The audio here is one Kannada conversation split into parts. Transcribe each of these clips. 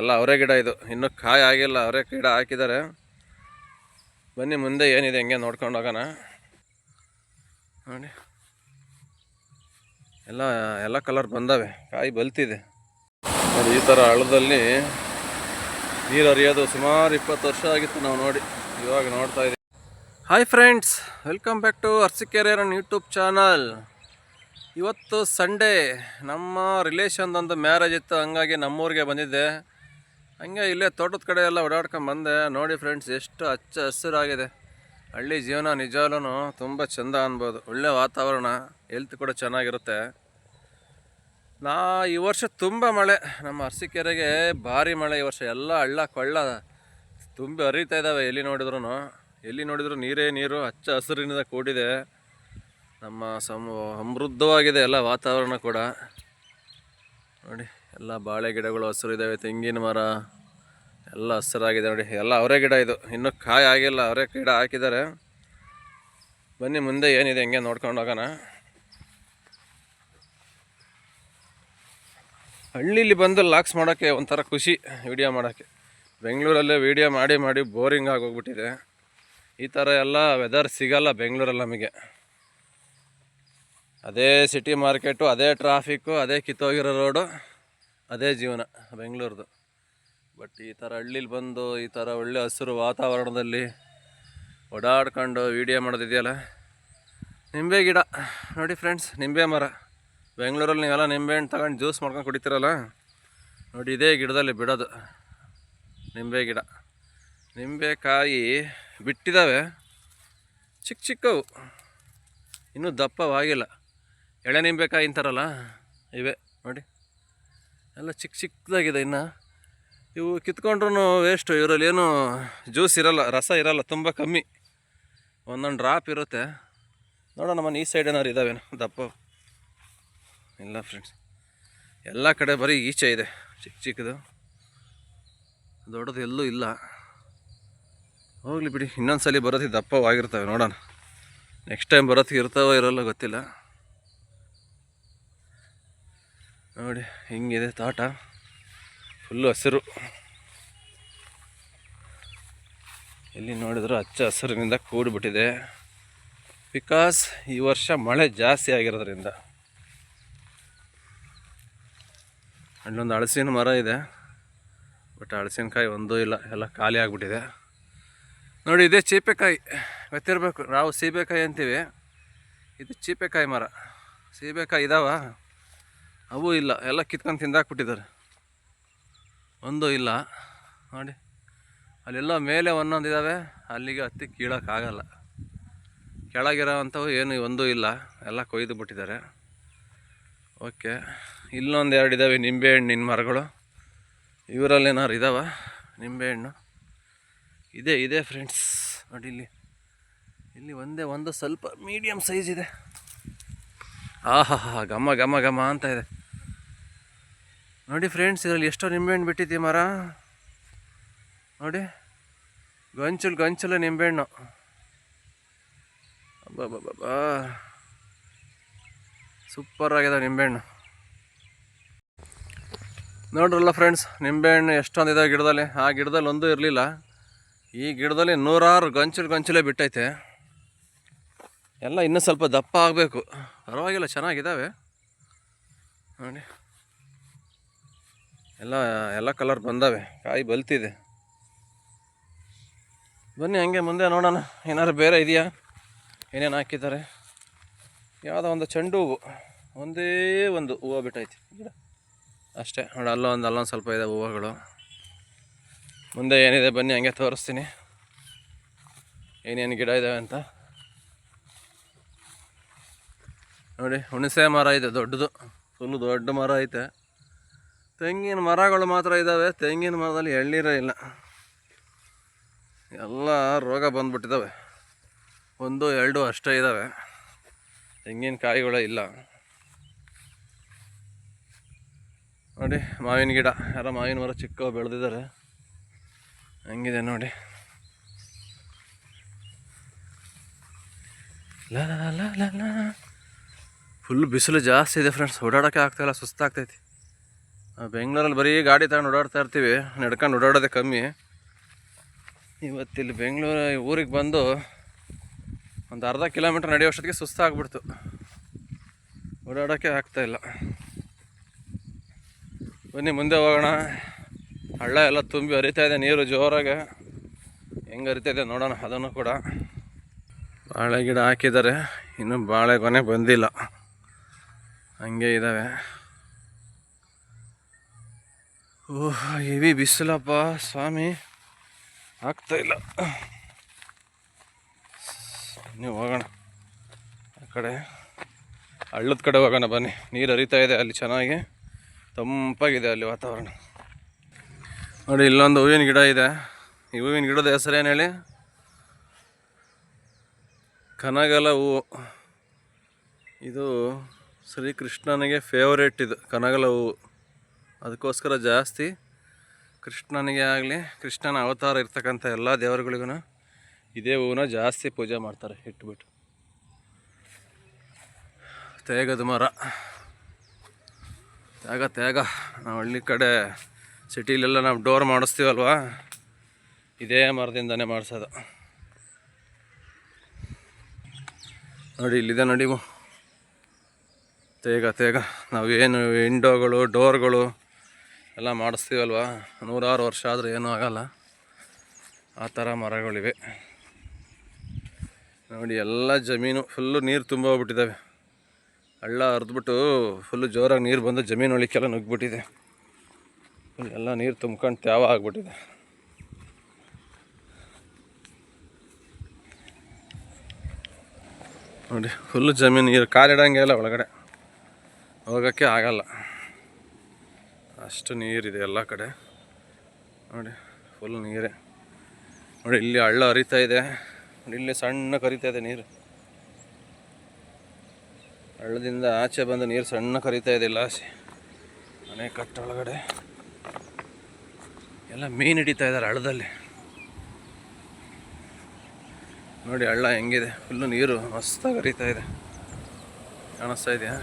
ಎಲ್ಲ ಅವರೇ ಗಿಡ ಇದು. ಇನ್ನೂ ಕಾಯಿ ಆಗಿಲ್ಲ, ಅವರೇ ಗಿಡ ಹಾಕಿದ್ದಾರೆ. ಬನ್ನಿ, ಮುಂದೆ ಏನಿದೆ ಹೆಂಗೆ ನೋಡ್ಕೊಂಡು ಹೋಗೋಣ. ನೋಡಿ. ಎಲ್ಲ ಎಲ್ಲ ಕಲರ್ ಬಂದವೆ. ಕಾಯಿ ಬಲ್ತಿದೆ. ನೋಡಿ, ಈ ಥರ ಹಳದಲ್ಲಿ ನೀರು ಹರಿಯೋದು ಸುಮಾರು ಇಪ್ಪತ್ತು ವರ್ಷ ಆಗಿತ್ತು ನಾವು ನೋಡಿ. ಇವಾಗ ನೋಡ್ತಾ ಇದ್ದೀವಿ hi friends welcome back to ಅರ್ಸಿಕೆರೆಯರನ್ YouTube channel ಇವತ್ತು ಸಂಡೇ ನಮ್ಮ ರಿಲೇಷನ್ದೊಂದು ಮ್ಯಾರೇಜ್ ಇತ್ತು, ಹಂಗಾಗಿ ನಮ್ಮೂರಿಗೆ ಬಂದಿದ್ದೆ. ಹಂಗೆ ಇಲ್ಲೇ ತೋಟದ ಕಡೆ ಎಲ್ಲ ಓಡಾಡ್ಕೊಂಡು ಬಂದೆ. ನೋಡಿ ಫ್ರೆಂಡ್ಸ್ ಎಷ್ಟು ಹಚ್ಚ ಹಸಿರಾಗಿದೆ. ಹಳ್ಳಿ ಜೀವನ ನಿಜವೂ ತುಂಬ ಚೆಂದ ಅನ್ಬೋದು. ಒಳ್ಳೆ ವಾತಾವರಣ ಹೆಲ್ತ್ ಕೂಡ ಚೆನ್ನಾಗಿರುತ್ತೆ. ನಾ ಈ ವರ್ಷ ತುಂಬ ಮಳೆ. ನಮ್ಮ ಅರಸಿಕೆರೆಗೆ ಭಾರಿ ಮಳೆ ಈ ವರ್ಷ. ಎಲ್ಲ ಹಳ್ಳ, ಕೊಳ್ಳ ತುಂಬಿ ಹರಿತಾ ಇದ್ದಾವೆ ಎಲ್ಲಿ ನೋಡಿದ್ರು ಎಲ್ಲಿ ನೋಡಿದ್ರು ನೀರೇ ನೀರು ಹಚ್ಚ ಹಸಿರಿನಿಂದ ಕೂಡಿದೆ. ನಮ್ಮ ಸಮ, ಸಮೃದ್ಧವಾಗಿದೆ ಎಲ್ಲ ವಾತಾವರಣ ಕೂಡ. ನೋಡಿ, ಎಲ್ಲ ಬಾಳೆ ಗಿಡಗಳು ಹಸಿರಿದ್ದಾವೆ ತೆಂಗಿನ ಮರ ಎಲ್ಲ ಹಸಿರಾಗಿದೆ ನೋಡಿ. ಎಲ್ಲ ಅವರೇ ಗಿಡ ಇದು. ಇನ್ನೂ ಕಾಯಿ ಆಗಿಲ್ಲ, ಅವರೇ ಗಿಡ ಹಾಕಿದ್ದಾರೆ. ಬನ್ನಿ ಮುಂದೆ ಏನಿದೆ ಹೆಂಗೆ ನೋಡ್ಕೊಂಡು ಹೋಗೋಣ. ಹಳ್ಳಿಲಿ ಬಂದು ಲಾಕ್ಸ್ ಮಾಡೋಕ್ಕೆ ಒಂಥರ ಖುಷಿ ವಿಡಿಯೋ ಮಾಡೋಕ್ಕೆ. ಬೆಂಗಳೂರಲ್ಲೇ ವಿಡಿಯೋ ಮಾಡಿ ಮಾಡಿ ಬೋರಿಂಗ್ ಆಗೋಗ್ಬಿಟ್ಟಿದೆ. ಈ ಥರ ಎಲ್ಲ ವೆದರ್ ಸಿಗಲ್ಲ ಬೆಂಗಳೂರಲ್ಲಿ ನಮಗೆ. ಅದೇ ಸಿಟಿ ಮಾರ್ಕೆಟು ಅದೇ ಟ್ರಾಫಿಕ್ಕು ಅದೇ ಕಿತ್ತೋಗಿರೋ ರೋಡು ಅದೇ ಜೀವನ ಬೆಂಗಳೂರದು. ಬಟ್ ಈ ಥರ ಹಳ್ಳಿಲಿ ಬಂದು, ಈ ಥರ ಒಳ್ಳೆ ಹಸಿರು ವಾತಾವರಣದಲ್ಲಿ ಓಡಾಡ್ಕೊಂಡು ವೀಡಿಯೋ ಮಾಡೋದಿದೆಯಲ್ಲ? ನಿಂಬೆ ಗಿಡ. ನೋಡಿ ಫ್ರೆಂಡ್ಸ್ ನಿಂಬೆ ಮರ. ಬೆಂಗಳೂರಲ್ಲಿ ನೀವೆಲ್ಲ ನಿಂಬೆ ಹಣ್ಣು ತಗೊಂಡು ಜ್ಯೂಸ್ ಮಾಡ್ಕೊಂಡು ಕುಡಿತೀರಲ್ಲ? ನೋಡಿ ಇದೇ ಗಿಡದಲ್ಲಿ ಬಿಡೋದು. ನಿಂಬೆ ಗಿಡ. ನಿಂಬೆಕಾಯಿ ಬಿಟ್ಟಿದ್ದಾವೆ ಚಿಕ್ಕ ಚಿಕ್ಕವು. ಇನ್ನೂ ದಪ್ಪವಾಗಿಲ್ಲ. ಎಳೆ ನಿಂಬೆಕಾಯಿ ಅಂತಾರಲ್ಲ ಇವೆ, ನೋಡಿ. ಎಲ್ಲ ಚಿಕ್ಕ ಚಿಕ್ಕದಾಗಿದೆ ಇನ್ನು. ಇವು ಕಿತ್ಕೊಂಡ್ರೂ ವೇಸ್ಟು ಇವರಲ್ಲಿ ಏನು ಜ್ಯೂಸ್ ಇರಲ್ಲ, ರಸ ಇರಲ್ಲ, ತುಂಬ ಕಮ್ಮಿ. ಒಂದೊಂದು ಡ್ರಾಪ್ ಇರುತ್ತೆ. ನೋಡೋಣ ಮನೆ, ಈ ಸೈಡ್ ಏನಾದ್ರು ಇದಾವೇನು? ದಪ್ಪ. ಇಲ್ಲ ಫ್ರೆಂಡ್ಸ್ ಎಲ್ಲ ಕಡೆ ಬರೀ ಈಚೆ ಇದೆ. ಚಿಕ್ಕ ಚಿಕ್ಕದು ದೊಡ್ಡದು ಎಲ್ಲೂ ಇಲ್ಲ. ಹೋಗಲಿ ಬಿಡಿ ಇನ್ನೊಂದು ಸಲ ಬರೋದು ದಪ್ಪವಾಗಿರ್ತವೆ, ನೋಡೋಣ. ನೆಕ್ಸ್ಟ್ ಟೈಮ್ ಬರೋತ್ತಿಗೆ ಇರ್ತಾವೋ ಇರೋಲ್ಲ ಗೊತ್ತಿಲ್ಲ. ನೋಡಿ, ಹಿಂಗಿದೆ ತೋಟ. ಫುಲ್ಲು ಹಸಿರು. ಎಲ್ಲಿ ನೋಡಿದ್ರು ಹಚ್ಚ ಹಸಿರಿನಿಂದ ಕೂಡಿಬಿಟ್ಟಿದೆ. ಬಿಕಾಸ್ ಈ ವರ್ಷ ಮಳೆ ಜಾಸ್ತಿ ಆಗಿರೋದ್ರಿಂದ. ಅಲ್ಲೊಂದು ಹಳಸಿನ ಮರ ಇದೆ. ಬಟ್ ಹಳಸಿನಕಾಯಿ ಒಂದೂ ಇಲ್ಲ, ಎಲ್ಲ ಖಾಲಿ ಆಗಿಬಿಟ್ಟಿದೆ. ನೋಡಿ, ಇದೇ ಚೀಪೆಕಾಯಿ. ಗೊತ್ತಿರಬೇಕು, ನಾವು ಸೀಬೆಕಾಯಿ ಅಂತೀವಿ. ಇದು ಚೀಪೆಕಾಯಿ ಮರ. ಸೀಬೆಕಾಯಿ ಇದಾವ? ಅವು ಇಲ್ಲ. ಎಲ್ಲ ಕಿತ್ಕೊಂಡು ತಿಂದಾಕ್ಬಿಟ್ಟಿದ್ದಾರೆ. ಒಂದು ಇಲ್ಲ. ನೋಡಿ. ಅಲ್ಲೆಲ್ಲ ಮೇಲೆ ಒಂದೊಂದು ಇದ್ದಾವೆ ಅಲ್ಲಿಗೆ ಹತ್ತಿ ಕೀಳೋಕ್ಕಾಗಲ್ಲ ಕೆಳಗಿರೋವಂಥವು ಏನು ಒಂದೂ ಇಲ್ಲ. ಎಲ್ಲ ಕೊಯ್ದು ಬಿಟ್ಟಿದ್ದಾರೆ. ಓಕೆ. ಇಲ್ಲೊಂದು ಎರಡು ಇದ್ದಾವೆ ನಿಂಬೆಹಣ್ಣಿನ ಮರಗಳು. ಇವರಲ್ಲಿ ಏನಾರು ಇದಾವ? ನಿಂಬೆಹಣ್ಣು ಇದೆ ಇದೆ ಫ್ರೆಂಡ್ಸ್ ನೋಡಿ ಇಲ್ಲಿ. ಇಲ್ಲಿ ಒಂದೇ, ಒಂದು ಸ್ವಲ್ಪ ಮೀಡಿಯಮ್ ಸೈಜ್ ಇದೆ. ಆಹಾ, ಘಮ ಘಮ ಘಮ ಅಂತ ಇದೆ. ನೋಡಿ ಫ್ರೆಂಡ್ಸ್ ಇದರಲ್ಲಿ ಎಷ್ಟೋ ನಿಂಬೆಹಣ್ಣು ಬಿಟ್ಟಿದ್ದೀವಿ ಮರ? ನೋಡಿ, ಗಂಚಲು ಗಂಚಲು ನಿಂಬೆಹಣ್ಣು. ಅಬ್ಬಬ್ಬಬ್ಬಾ ಸೂಪರ್ ಆಗಿದೆ ನಿಂಬೆಹಣ್ಣು. ನೋಡ್ರಲ್ಲ ಫ್ರೆಂಡ್ಸ್ ನಿಂಬೆಹಣ್ಣು ಎಷ್ಟೊಂದಿದೆ ಗಿಡದಲ್ಲಿ. ಆ ಗಿಡದಲ್ಲಿ ಒಂದೂ ಇರಲಿಲ್ಲ. ಈ ಗಿಡದಲ್ಲಿ ನೂರಾರು ಗಂಚಲು, ಗಂಚಲೇ ಬಿಟ್ಟೈತೆ. ಎಲ್ಲ ಇನ್ನೂ ಸ್ವಲ್ಪ ದಪ್ಪ ಆಗಬೇಕು. ಪರವಾಗಿಲ್ಲ, ಚೆನ್ನಾಗಿದ್ದಾವೆ. ನೋಡಿ. ಎಲ್ಲ ಎಲ್ಲ ಕಲರ್ ಬಂದವೆ. ಕಾಯಿ ಬಲ್ತಿದೆ. ಬನ್ನಿ ಹಂಗೆ ಮುಂದೆ ನೋಡೋಣ. ಏನಾದ್ರು ಬೇರೆ ಇದೆಯಾ? ಏನೇನು ಹಾಕಿದ್ದಾರೆ? ಯಾವುದೋ ಒಂದು ಚೆಂಡು ಹೂವು. ಒಂದೇ ಒಂದು ಹೂವು ಬಿಟ್ಟೈತಿ. ಅಷ್ಟೇ. ನೋಡಿ, ಅಲ್ಲೊಂದು ಅಲ್ಲೊಂದು ಸ್ವಲ್ಪ ಇದೆ ಹೂವುಗಳು. ಮುಂದೆ ಏನಿದೆ ಬನ್ನಿ, ಹಂಗೆ ತೋರಿಸ್ತೀನಿ. ಏನೇನು ಗಿಡ ಇದ್ದಾವೆ ಅಂತ. ನೋಡಿ, ಹುಣಸೆ ಮರ ಇದೆ, ದೊಡ್ಡದು. ಫುಲ್ಲು ದೊಡ್ಡ ಮರ ಐತೆ. ತೆಂಗಿನ ಮರಗಳು ಮಾತ್ರ ಇದ್ದಾವೆ ತೆಂಗಿನ ಮರದಲ್ಲಿ ಎಳ್ನೀರೇ ಇಲ್ಲ. ಎಲ್ಲ ರೋಗ ಬಂದ್ಬಿಟ್ಟಿದ್ದಾವೆ ಒಂದು, ಎರಡು ಅಷ್ಟೇ ಇದ್ದಾವೆ ತೆಂಗಿನ ಕಾಯಿಗಳೇ ಇಲ್ಲ. ನೋಡಿ, ಮಾವಿನ ಗಿಡ. ಯಾರೋ ಮಾವಿನ ಮರ ಚಿಕ್ಕ ಬೆಳೆದಿದ್ದಾರೆ. ಹಂಗಿದೆ ನೋಡಿ. ಲ ಲ ಲ ಲ. ಫುಲ್ ಬಿಸಿಲು ಜಾಸ್ತಿ ಇದೆ ಫ್ರೆಂಡ್ಸ್ ಓಡಾಡೋಕ್ಕೆ ಆಗ್ತಾಯಿಲ್ಲ ಸುಸ್ತಾಗ್ತೈತಿ ಬೆಂಗಳೂರಲ್ಲಿ ಬರೀ ಗಾಡಿ ತಗೊಂಡು ಓಡಾಡ್ತಾ ಇರ್ತೀವಿ. ನಡ್ಕೊಂಡು ಓಡಾಡೋದೇ ಕಮ್ಮಿ. ಇವತ್ತಿಲ್ಲಿ ಬೆಂಗಳೂರು ಊರಿಗೆ ಬಂದು ಒಂದು ಅರ್ಧ ಕಿಲೋಮೀಟ್ರ್ ನಡೆಯೋಷ್ಟೊತ್ತಿಗೆ ಸುಸ್ತಾಗ್ಬಿಡ್ತು ಓಡಾಡೋಕ್ಕೆ ಆಗ್ತಾಯಿಲ್ಲ ಬನ್ನಿ, ಮುಂದೆ ಹೋಗೋಣ. ಹಳ್ಳ ಎಲ್ಲ ತುಂಬಿ ಹರಿತಾ ಇದೆ, ನೀರು ಜೋರಾಗೆ. ಹೆಂಗೆ ಹರಿತಾ ಇದೆ ನೋಡೋಣ, ಅದನ್ನು ಕೂಡ. ಬಾಳೆ ಗಿಡ ಹಾಕಿದ್ದಾರೆ. ಇನ್ನೂ ಬಾಳೆಗೊನೆ ಬಂದಿಲ್ಲ. ಹಂಗೆ ಇದ್ದಾವೆ ಓಹ್, ಹೆವಿ ಬಿಸಿಲಪ್ಪ ಸ್ವಾಮಿ. ಆಗ್ತಾ ಇಲ್ಲ. ನೀವು ಹೋಗೋಣ. ಆ ಕಡೆ ಹಳ್ಳದ ಕಡೆ ಹೋಗೋಣ ಬನ್ನಿ. ನೀರು ಹರಿತಾ ಇದೆ ಅಲ್ಲಿ ಚೆನ್ನಾಗಿ. ತಂಪಾಗಿದೆ ಅಲ್ಲಿ ವಾತಾವರಣ. ನೋಡಿ, ಇಲ್ಲೊಂದು ಹೂವಿನ ಗಿಡ ಇದೆ. ಈ ಹೂವಿನ ಗಿಡದ ಹೆಸರೇನು ಹೇಳಿ? ಕನಗಲ ಹೂವು. ಇದು ಶ್ರೀಕೃಷ್ಣನಿಗೆ ಫೇವ್ರೇಟ್ ಇದು ಕನಗಲ ಹೂವು ಅದಕ್ಕೋಸ್ಕರ ಜಾಸ್ತಿ ಕೃಷ್ಣನಿಗೆ ಆಗಲಿ, ಕೃಷ್ಣನ ಅವತಾರ ಇರ್ತಕ್ಕಂಥ ಎಲ್ಲ ದೇವರುಗಳಿಗೂ ಇದೇ ಹೂವನ್ನ ಜಾಸ್ತಿ ಪೂಜೆ ಮಾಡ್ತಾರೆ, ಇಟ್ಬಿಟ್ಟು. ತೇಗದ ಮರ. ತ್ಯಾಗ ತೇಗ. ನಾವು ಹಳ್ಳಿ ಕಡೆ ಸಿಟಿಲೆಲ್ಲ ನಾವು ಡೋರ್ ಮಾಡಿಸ್ತೀವಲ್ವಾ? ಇದೇ ಮರದಿಂದನೇ ಮಾಡಿಸೋದು. ನೋಡಿ, ಇಲ್ಲಿದೆ ನೋಡಿ ಇವು. ತೇಗ ತೇಗ. ನಾವೇನು ವಿಂಡೋಗಳು, ಡೋರ್ಗಳು ಎಲ್ಲ ಮಾಡಿಸ್ತೀವಲ್ವ? ನೂರಾರು ವರ್ಷ ಆದರೂ ಏನೂ ಆಗಲ್ಲ. ಆ ಥರ ಮರಗಳಿವೆ. ನೋಡಿ, ಎಲ್ಲ ಜಮೀನು ಫುಲ್ಲು ನೀರು ತುಂಬ ಹೋಗ್ಬಿಟ್ಟಿದ್ದಾವೆ ಹಳ್ಳ ಹರಿದ್ಬಿಟ್ಟು ಫುಲ್ಲು ಜೋರಾಗಿ ನೀರು ಬಂದು ಜಮೀನು ಒಳಿಕೆಲ್ಲ ನುಗ್ಗಿಬಿಟ್ಟಿದೆ. ಫುಲ್ ಎಲ್ಲ ನೀರು ತುಂಬ್ಕೊಂಡು ತ್ಯಾವ ಆಗಿಬಿಟ್ಟಿದೆ. ನೋಡಿ ಫುಲ್ಲು ಜಮೀನು ನೀರು ಕಾಲಿಡಂಗೆ ಇಲ್ಲ ಒಳಗಡೆ. ಹೋಗೋಕ್ಕೆ ಆಗಲ್ಲ. ಅಷ್ಟು ನೀರಿದೆ ಎಲ್ಲ ಕಡೆ. ನೋಡಿ ಫುಲ್ ನೀರೇ. ನೋಡಿ, ಇಲ್ಲಿ ಹಳ್ಳ ಹರಿತಾ ಇದೆ. ನೋಡಿ, ಇಲ್ಲಿ ಸಣ್ಣ ಕರಿತಾ ಇದೆ ನೀರು. ಹಳ್ಳದಿಂದ ಆಚೆ ಬಂದು ನೀರು ಸಣ್ಣ ಕರಿತಾ ಇದೆ ಲಾಸಿ ಮನೆ ಕಟ್ಟೊಳಗಡೆ ಎಲ್ಲ ಮೀನು ಹಿಡಿತಾ ಇದ್ದಾರೆ ಹಳ್ಳದಲ್ಲಿ. ನೋಡಿ, ಹಳ್ಳ ಹೆಂಗಿದೆ. ಫುಲ್ಲು ನೀರು ಮಸ್ತಾಗಿ ಹರಿತಾ ಇದೆ. ಕಾಣಿಸ್ತಾ ಇದೆಯಾ?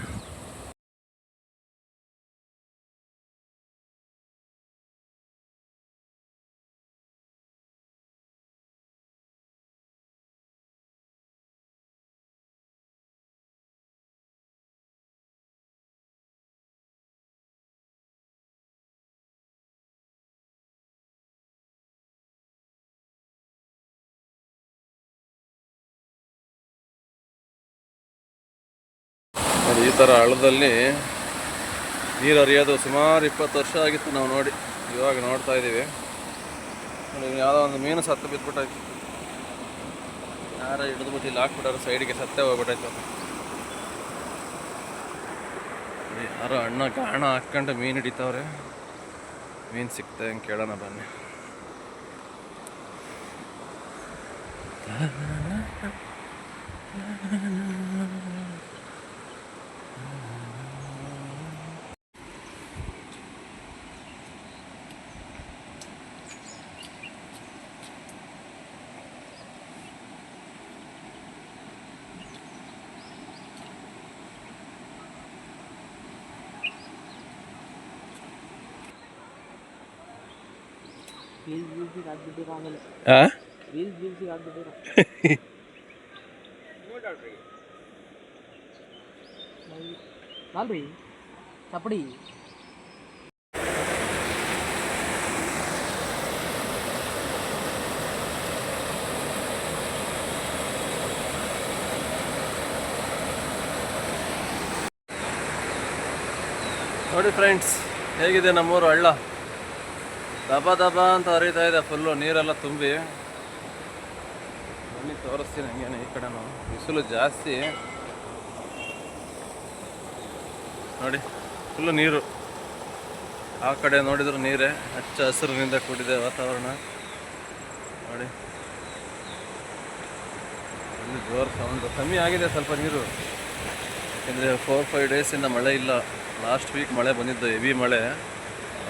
ಥರ ಹಳ್ಳದಲ್ಲಿ ನೀರು ಹರಿಯೋದು ಸುಮಾರು ಇಪ್ಪತ್ತು ವರ್ಷ ಆಗಿತ್ತು ನಾವು ನೋಡಿ. ಇವಾಗ ನೋಡ್ತಾ ಇದ್ದೀವಿ ಯಾವುದೋ ಒಂದು ಮೀನು ಸತ್ತು ಬಿದ್ದುಬಿಟ್ಟಾಯ್ತು ಯಾರೋ ಹಿಡಿದ್ಬಿಟ್ಟು ಇಲ್ಲಿ ಹಾಕ್ಬಿಟ್ಟಾರೆ ಸೈಡಿಗೆ ಸತ್ತೇ ಹೋಗ್ಬಿಟ್ಟಾಯ್ತು ಯಾರೋ ಅಣ್ಣ ಗಾಣ ಹಾಕ್ಕೊಂಡು ಮೀನು ಹಿಡಿತಾವ್ರೆ. ಮೀನು ಸಿಕ್ತೆ ಹಂಗೆ ಕೇಳೋಣ ಬನ್ನಿ. ಹಾಂ ಚಪ್ಪಡಿ. ನೋಡಿ ಫ್ರೆಂಡ್ಸ್ ಹೇಗಿದೆ ನಮ್ಮೂರು ಹಳ್ಳ? ದಬ ದಬ ಅಂತ ಹರಿತಾ ಇದೆ ಫುಲ್ಲು ನೀರೆಲ್ಲ ತುಂಬಿ. ಬನ್ನಿ, ತೋರಿಸ್ತೀನಿ ಹಂಗೇನು ಈ ಕಡೆ ಬಿಸಿಲು ಜಾಸ್ತಿ. ನೋಡಿ ಫುಲ್ಲು ನೀರು. ಆ ಕಡೆ ನೋಡಿದ್ರು ನೀರೇ, ಹಚ್ಚ ಹಸಿರಿನಿಂದ ಕೂಡಿದೆ ವಾತಾವರಣ. ನೋಡಿ. ಇಲ್ಲಿ ಜೋರು ಸೌಂಡ್ ಕಮ್ಮಿ ಆಗಿದೆ ಸ್ವಲ್ಪ ನೀರು. ಯಾಕೆಂದರೆ ಫೋರ್ ಫೈವ್ ಡೇಸಿಂದ ಮಳೆ ಇಲ್ಲ. ಲಾಸ್ಟ್ ವೀಕ್ ಮಳೆ ಬಂದಿದ್ದು ಹೆವಿ ಮಳೆ.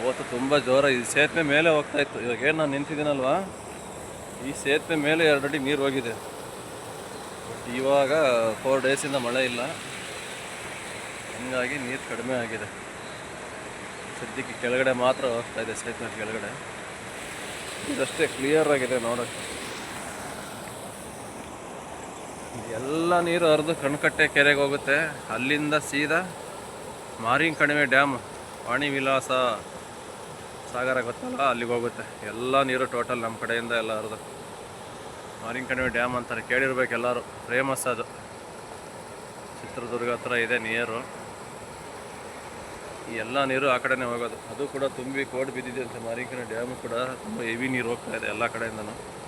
ಅವತ್ತು ತುಂಬ ಜೋರ ಈ ಸೇತುವೆ ಮೇಲೆ ಹೋಗ್ತಾ ಇತ್ತು. ಇವಾಗ ಏನು ನಾನು ನಿಂತಿದ್ದೀನಲ್ವಾ? ಈ ಸೇತುವೆ ಮೇಲೆ ಎರಡು ಅಡಿ ನೀರು ಹೋಗಿದೆ. ಬಟ್ ಇವಾಗ ಫೋರ್ ಡೇಸಿಂದ ಮಳೆ ಇಲ್ಲ. ಹಂಗಾಗಿ ನೀರು ಕಡಿಮೆ ಆಗಿದೆ. ಸದ್ಯಕ್ಕೆ ಕೆಳಗಡೆ ಮಾತ್ರ ಹೋಗ್ತಾ ಇದೆ ಸೇತುವೆ ಕೆಳಗಡೆ. ಇದಷ್ಟೇ ಕ್ಲಿಯರ್ ಆಗಿದೆ ನೋಡೋಕ್ಕೆ. ಎಲ್ಲ ನೀರು ಹರಿದು ಕಣ್ಕಟ್ಟೆ ಕೆರೆಗೆ ಹೋಗುತ್ತೆ. ಅಲ್ಲಿಂದ ಸೀದಾ ಮಾರಿನ ಕಣಿವೆ ಡ್ಯಾಮ್, ವಾಣಿ ವಿಲಾಸ. ಸಾಗರ ಗೊತ್ತಲ್ಲ? ಅಲ್ಲಿಗೆ ಹೋಗುತ್ತೆ. ಎಲ್ಲ ನೀರು ಟೋಟಲ್ ನಮ್ಮ ಕಡೆಯಿಂದ ಎಲ್ಲ ಹರಿದು. ಮಾರಿನ ಕಣಿವೆ ಡ್ಯಾಮ್ ಅಂತಾರೆ. ಕೇಳಿರ್ಬೇಕು ಎಲ್ಲರೂ. ಫೇಮಸ್ ಅದು. ಚಿತ್ರದುರ್ಗ ಹತ್ರ ಇದೆ ನೀರು. ಈ ಎಲ್ಲ ನೀರು ಆ ಕಡೆನೇ ಹೋಗೋದು. ಅದು ಕೂಡ ತುಂಬಿ ಕೋಡ್ ಬಿದ್ದಿದೆ ಅಂತ ಮಾರಿನ ಕಣಿವೆ ಡ್ಯಾಮು ಕೂಡ ತುಂಬ ಹೆವಿ ನೀರು ಹೋಗ್ತಾ ಇದೆ ಎಲ್ಲ ಕಡೆಯಿಂದನೂ.